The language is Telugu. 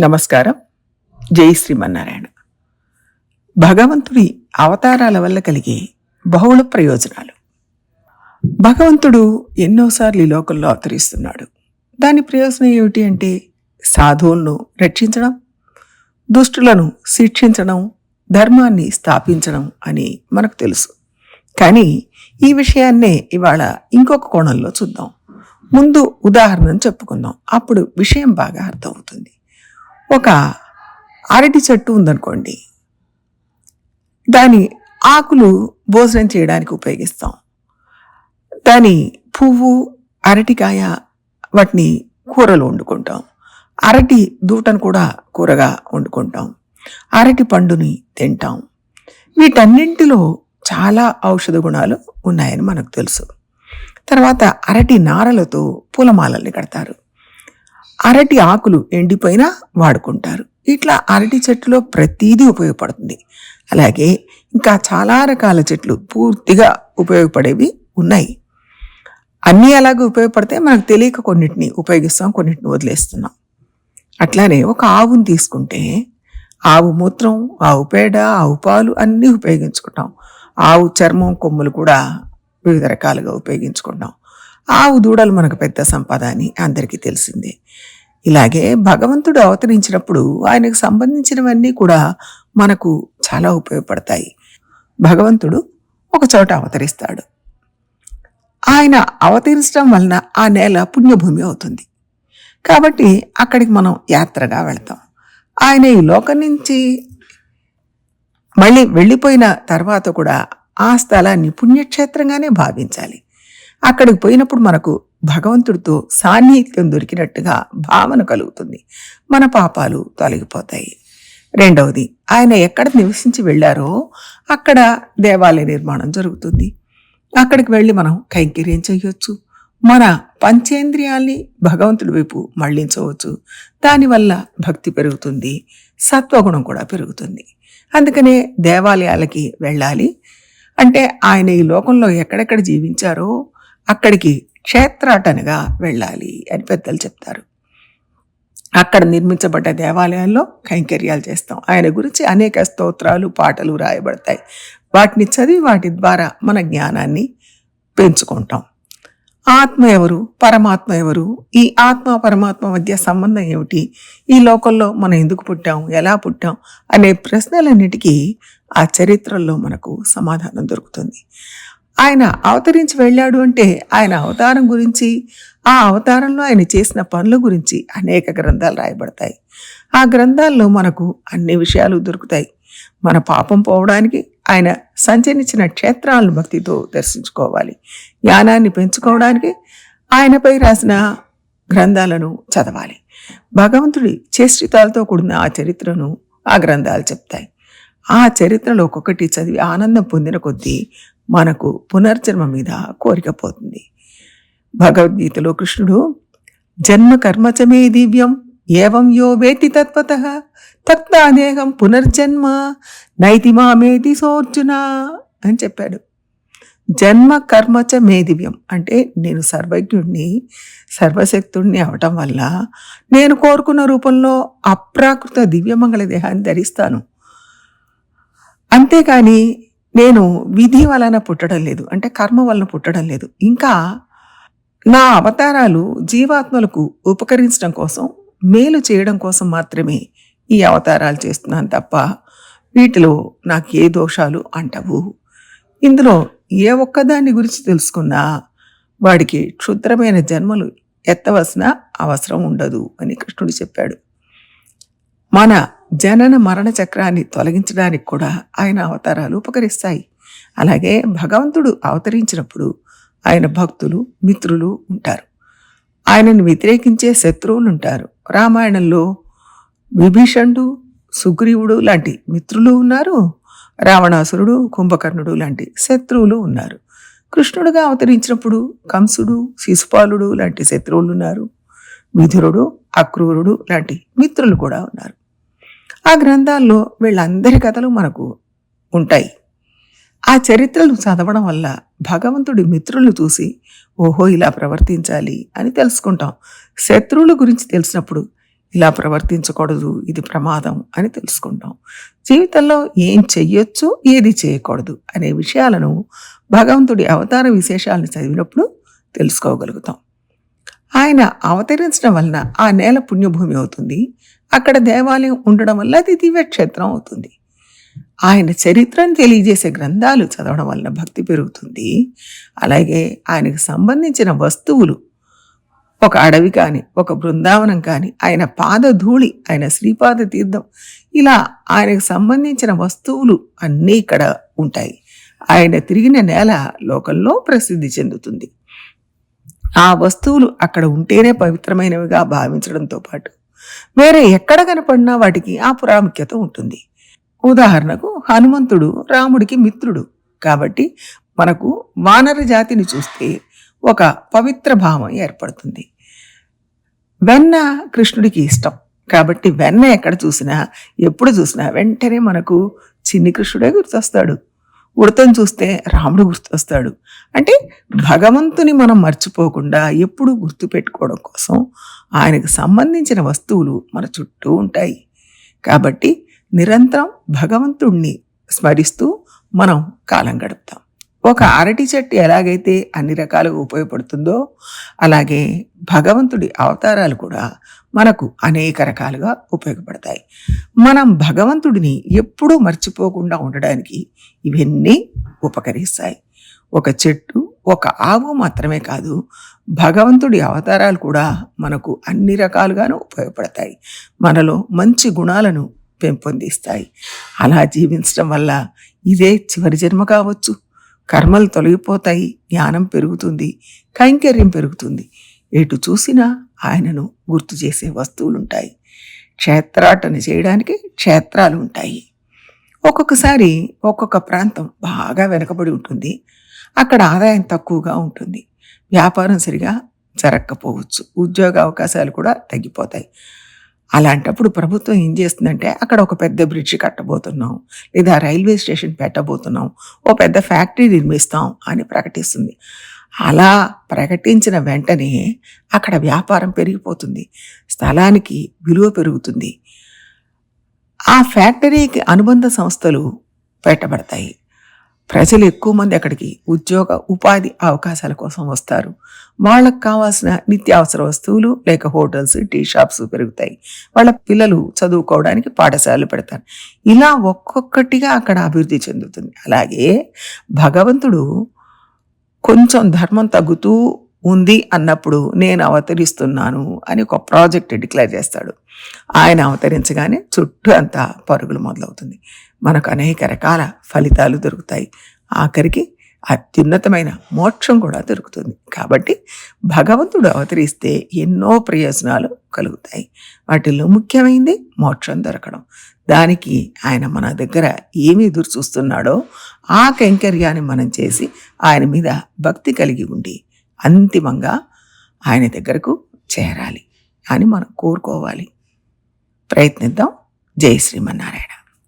నమస్కారం. జై శ్రీమన్నారాయణ. భగవంతుడి అవతారాల వల్ల కలిగే బహుళ ప్రయోజనాలు. భగవంతుడు ఎన్నోసార్లు ఈ లోకంలో అవతరిస్తున్నాడు. దాని ప్రయోజనం ఏమిటి అంటే సాధువులను రక్షించడం దుష్టులను శిక్షించడం ధర్మాన్ని స్థాపించడం అని మనకు తెలుసు. కానీ ఈ విషయాన్నే ఇవాళ ఇంకొక కోణంలో చూద్దాం. ముందు ఉదాహరణను చెప్పుకుందాం. అప్పుడు విషయం బాగా అర్థమవుతుంది. ఒక అరటి చెట్టు ఉందనుకోండి. దాని ఆకులు భోజనం చేయడానికి ఉపయోగిస్తాం. దాని పువ్వు అరటికాయ వాటిని కూరలు వండుకుంటాం. అరటి దూటను కూడా కూరగా వండుకుంటాం. అరటి పండుని తింటాం. వీటన్నింటిలో చాలా ఔషధ గుణాలు ఉన్నాయని మనకు తెలుసు. తర్వాత అరటి నారలతో పూలమాలల్ని కడతారు. అరటి ఆకులు ఎండిపోయినా వాడుకుంటారు. ఇట్లా అరటి చెట్టులో ప్రతీదీ ఉపయోగపడుతుంది. అలాగే ఇంకా చాలా రకాల చెట్లు పూర్తిగా ఉపయోగపడేవి ఉన్నాయి. అన్నీ అలాగే ఉపయోగపడితే మనకు తెలియక కొన్నిటిని ఉపయోగిస్తాం కొన్నిటిని వదిలేస్తున్నాం. అట్లానే ఒక ఆవుని తీసుకుంటే ఆవు మూత్రం ఆవు పేడ ఆవు పాలు అన్నీ ఉపయోగించుకుంటాం. ఆవు చర్మం కొమ్ములు కూడా వివిధ రకాలుగా ఉపయోగించుకుంటాం. ఆవు దూడలు మనకు పెద్ద సంపద అని అందరికీ తెలిసిందే. ఇలాగే భగవంతుడు అవతరించినప్పుడు ఆయనకు సంబంధించినవన్నీ కూడా మనకు చాలా ఉపయోగపడతాయి. భగవంతుడు ఒక చోట అవతరిస్తాడు. ఆయన అవతరించడం వలన ఆ నేల పుణ్యభూమి అవుతుంది. కాబట్టి అక్కడికి మనం యాత్రగా వెళ్తాం. ఆయన ఈ లోకం నుంచి మళ్ళీ వెళ్ళిపోయిన తర్వాత కూడా ఆ స్థలాన్ని పుణ్యక్షేత్రంగానే భావించాలి. అక్కడికి పోయినప్పుడు మనకు భగవంతుడితో సాన్నిహిత్యం దొరికినట్టుగా భావన కలుగుతుంది. మన పాపాలు తొలగిపోతాయి. రెండవది ఆయన ఎక్కడ నివసించి వెళ్ళారో అక్కడ దేవాలయ నిర్మాణం జరుగుతుంది. అక్కడికి వెళ్ళి మనం కైంకర్యం చేయొచ్చు. మన పంచేంద్రియాల్ని భగవంతుడి వైపు మళ్ళించవచ్చు. దానివల్ల భక్తి పెరుగుతుంది. సత్వగుణం కూడా పెరుగుతుంది. అందుకనే దేవాలయాలకి వెళ్ళాలి. అంటే ఆయన ఈ లోకంలో ఎక్కడెక్కడ జీవించారో అక్కడికి క్షేత్రాటనగా వెళ్ళాలి అని పెద్దలు చెప్తారు. అక్కడ నిర్మించబడ్డ దేవాలయాల్లో కైంకర్యాలు చేస్తాం. ఆయన గురించి అనేక స్తోత్రాలు పాటలు రాయబడతాయి. వాటిని చదివి వాటి ద్వారా మన జ్ఞానాన్ని పెంచుకుంటాం. ఆత్మ ఎవరు? పరమాత్మ ఎవరు? ఈ ఆత్మ పరమాత్మ మధ్య సంబంధం ఏమిటి? ఈ లోకంలో మనం ఎందుకు పుట్టాం? ఎలా పుట్టాం? అనే ప్రశ్నలన్నిటికీ ఆ చరిత్రల్లో మనకు సమాధానం దొరుకుతుంది. ఆయన అవతరించి వెళ్ళాడు అంటే ఆయన అవతారం గురించి ఆ అవతారంలో ఆయన చేసిన పనుల గురించి అనేక గ్రంథాలు రాయబడతాయి. ఆ గ్రంథాల్లో మనకు అన్ని విషయాలు దొరుకుతాయి. మన పాపం పోవడానికి ఆయన సంచరించిన క్షేత్రాలను భక్తితో దర్శించుకోవాలి. జ్ఞానాన్ని పెంచుకోవడానికి ఆయనపై రాసిన గ్రంథాలను చదవాలి. భగవంతుడి చేష్టితాలతో కూడిన ఆ చరిత్రను ఆ గ్రంథాలు చెప్తాయి. ఆ చరిత్రలో ఒక్కొక్కటి చదివి ఆనందం పొందిన కొద్దీ మనకు పునర్జన్మ మీద కోరిక పోతుంది. భగవద్గీతలో కృష్ణుడు జన్మ కర్మచమే దివ్యం ఏవం యో వేతి తత్వత తత్తాదేహం పునర్జన్మ నైతి మామేతి సోర్జున అని చెప్పాడు. జన్మ కర్మచ మే దివ్యం అంటే నేను సర్వజ్ఞుడిని సర్వశక్తుడిని అవటం వల్ల నేను కోరుకున్న రూపంలో అప్రాకృత దివ్యమంగళ దేహాన్ని ధరిస్తాను. అంతేకాని నేను విధి వలన పుట్టడం లేదు. అంటే కర్మ వలన పుట్టడం లేదు. ఇంకా నా అవతారాలు జీవాత్మలకు ఉపకరించడం కోసం మేలు చేయడం కోసం మాత్రమే ఈ అవతారాలు చేస్తున్నాను తప్ప వీటిలో నాకు ఏ దోషాలు అంటవు. ఇందులో ఏ ఒక్కదాన్ని గురించి తెలుసుకున్నా వాడికి క్షుద్రమైన జన్మలు ఎత్తవలసిన అవసరం ఉండదు అని కృష్ణుడు చెప్పాడు. మన జనన మరణ చక్రాన్ని తొలగించడానికి కూడా ఆయన అవతారాలు ఉపకరిస్తాయి. అలాగే భగవంతుడు అవతరించినప్పుడు ఆయన భక్తులు మిత్రులు ఉంటారు. ఆయనను వ్యతిరేకించే శత్రువులు ఉంటారు. రామాయణంలో విభీషణుడు సుగ్రీవుడు లాంటి మిత్రులు ఉన్నారు. రావణాసురుడు కుంభకర్ణుడు లాంటి శత్రువులు ఉన్నారు. కృష్ణుడుగా అవతరించినప్పుడు కంసుడు శిశుపాలుడు లాంటి శత్రువులు ఉన్నారు. విధురుడు అక్రూరుడు లాంటి మిత్రులు కూడా ఉన్నారు. ఆ గ్రంథాల్లో వీళ్ళందరి కథలు మనకు ఉంటాయి. ఆ చరిత్రలు చదవడం వల్ల భగవంతుడి మిత్రులను చూసి ఓహో ఇలా ప్రవర్తించాలి అని తెలుసుకుంటాం. శత్రువుల గురించి తెలిసినప్పుడు ఇలా ప్రవర్తించకూడదు ఇది ప్రమాదం అని తెలుసుకుంటాం. జీవితంలో ఏం చెయ్యొచ్చు ఏది చేయకూడదు అనే విషయాలను భగవంతుడి అవతార విశేషాలను చదివినప్పుడు తెలుసుకోగలుగుతాం. ఆయన అవతరించడం వలన ఆ నేల పుణ్యభూమి అవుతుంది అక్కడ దేవాలయం ఉండడం వల్ల అది దివ్యక్షేత్రం అవుతుంది. ఆయన చరిత్రను తెలియజేసే గ్రంథాలు చదవడం వలన భక్తి పెరుగుతుంది. అలాగే ఆయనకు సంబంధించిన వస్తువులు ఒక అడవి కానీ ఒక బృందావనం కానీ ఆయన పాదధూళి ఆయన శ్రీపాద తీర్థం ఇలా ఆయనకు సంబంధించిన వస్తువులు అన్నీ ఇక్కడ ఉంటాయి. ఆయన తిరిగిన నేల లోకంలో ప్రసిద్ధి చెందుతుంది. ఆ వస్తువులు అక్కడ ఉంటేనే పవిత్రమైనవిగా భావించడంతో పాటు వేరే ఎక్కడ కనపడినా వాటికి ఆ ప్రాముఖ్యత ఉంటుంది. ఉదాహరణకు హనుమంతుడు రాముడికి మిత్రుడు. కాబట్టి మనకు వానర జాతిని చూస్తే ఒక పవిత్ర భావం ఏర్పడుతుంది. వెన్న కృష్ణుడికి ఇష్టం. కాబట్టి వెన్న ఎక్కడ చూసినా ఎప్పుడు చూసినా వెంటనే మనకు చిన్ని కృష్ణుడే గుర్తొస్తాడు. ఉడతను చూస్తే రాముడు గుర్తొస్తాడు. అంటే భగవంతుని మనం మర్చిపోకుండా ఎప్పుడు గుర్తుపెట్టుకోవడం కోసం ఆయనకు సంబంధించిన వస్తువులు మన చుట్టూ ఉంటాయి. కాబట్టి నిరంతరం భగవంతుణ్ణి స్మరిస్తూ మనం కాలం గడుపుతాం. ఒక అరటి చెట్టు ఎలాగైతే అన్ని రకాలుగా ఉపయోగపడుతుందో అలాగే భగవంతుడి అవతారాలు కూడా మనకు అనేక రకాలుగా ఉపయోగపడతాయి. మనం భగవంతుడిని ఎప్పుడూ మర్చిపోకుండా ఉండడానికి ఇవన్నీ ఉపకరిస్తాయి. ఒక చెట్టు ఒక ఆవు మాత్రమే కాదు భగవంతుడి అవతారాలు కూడా మనకు అన్ని రకాలుగాను ఉపయోగపడతాయి. మనలో మంచి గుణాలను పెంపొందిస్తాయి అలా జీవించడం వల్ల ఇదే చివరి జన్మ కావచ్చు. కర్మలు తొలగిపోతాయి జ్ఞానం పెరుగుతుంది కైంకర్యం పెరుగుతుంది. ఎటు చూసినా ఆయనను గుర్తు చేసే వస్తువులు ఉంటాయి క్షేత్రాటన చేయడానికి క్షేత్రాలు ఉంటాయి ఒక్కొక్కసారి ఒక్కొక్క ప్రాంతం బాగా వెనకబడి ఉంటుంది. అక్కడ ఆదాయం తక్కువగా ఉంటుంది. వ్యాపారం సరిగా జరగకపోవచ్చు ఉద్యోగ అవకాశాలు కూడా తగ్గిపోతాయి. అలాంటప్పుడు ప్రభుత్వం ఏం చేస్తుందంటే అక్కడ ఒక పెద్ద బ్రిడ్జ్ కట్టబోతున్నాం లేదా రైల్వే స్టేషన్ పెట్టబోతున్నాం ఓ పెద్ద ఫ్యాక్టరీ నిర్మిస్తాం అని ప్రకటిస్తుంది. అలా ప్రకటించిన వెంటనే అక్కడ వ్యాపారం పెరిగిపోతుంది స్థలానికి విలువ పెరుగుతుంది. ఆ ఫ్యాక్టరీకి అనుబంధ సంస్థలు పెట్టబడతాయి. ప్రజలు ఎక్కువ మంది అక్కడికి ఉద్యోగ ఉపాధి అవకాశాల కోసం వస్తారు. వాళ్ళకు కావాల్సిన నిత్యావసర వస్తువులు లేక హోటల్స్ టీ షాప్స్ పెరుగుతాయి. వాళ్ళ పిల్లలు చదువుకోవడానికి పాఠశాలలు పెడతారు. ఇలా ఒక్కొక్కటిగా అక్కడ అభివృద్ధి చెందుతుంది. అలాగే భగవంతుడు కొంచెం ధర్మం తగ్గుతూ ఉంది అన్నప్పుడు నేను అవతరిస్తున్నాను అని ఒక ప్రాజెక్ట్ డిక్లేర్ చేస్తాడు. ఆయన అవతరించగానే చుట్టూ అంతా పరుగులు మొదలవుతుంది. మనకు అనేక రకాల ఫలితాలు దొరుకుతాయి. ఆఖరికి అత్యున్నతమైన మోక్షం కూడా దొరుకుతుంది. కాబట్టి భగవంతుడు అవతరిస్తే ఎన్నో ప్రయోజనాలు కలుగుతాయి. వాటిల్లో ముఖ్యమైనది మోక్షం దొరకడం. దానికి ఆయన మన దగ్గర ఏమి ఎదురు చూస్తున్నాడో ఆ కైంకర్యాన్ని మనం చేసి ఆయన మీద భక్తి కలిగి ఉండి అంతిమంగా ఆయన దగ్గరకు చేరాలి అని మనం కోరుకోవాలి. ప్రయత్నిద్దాం. జై శ్రీమన్నారాయణ.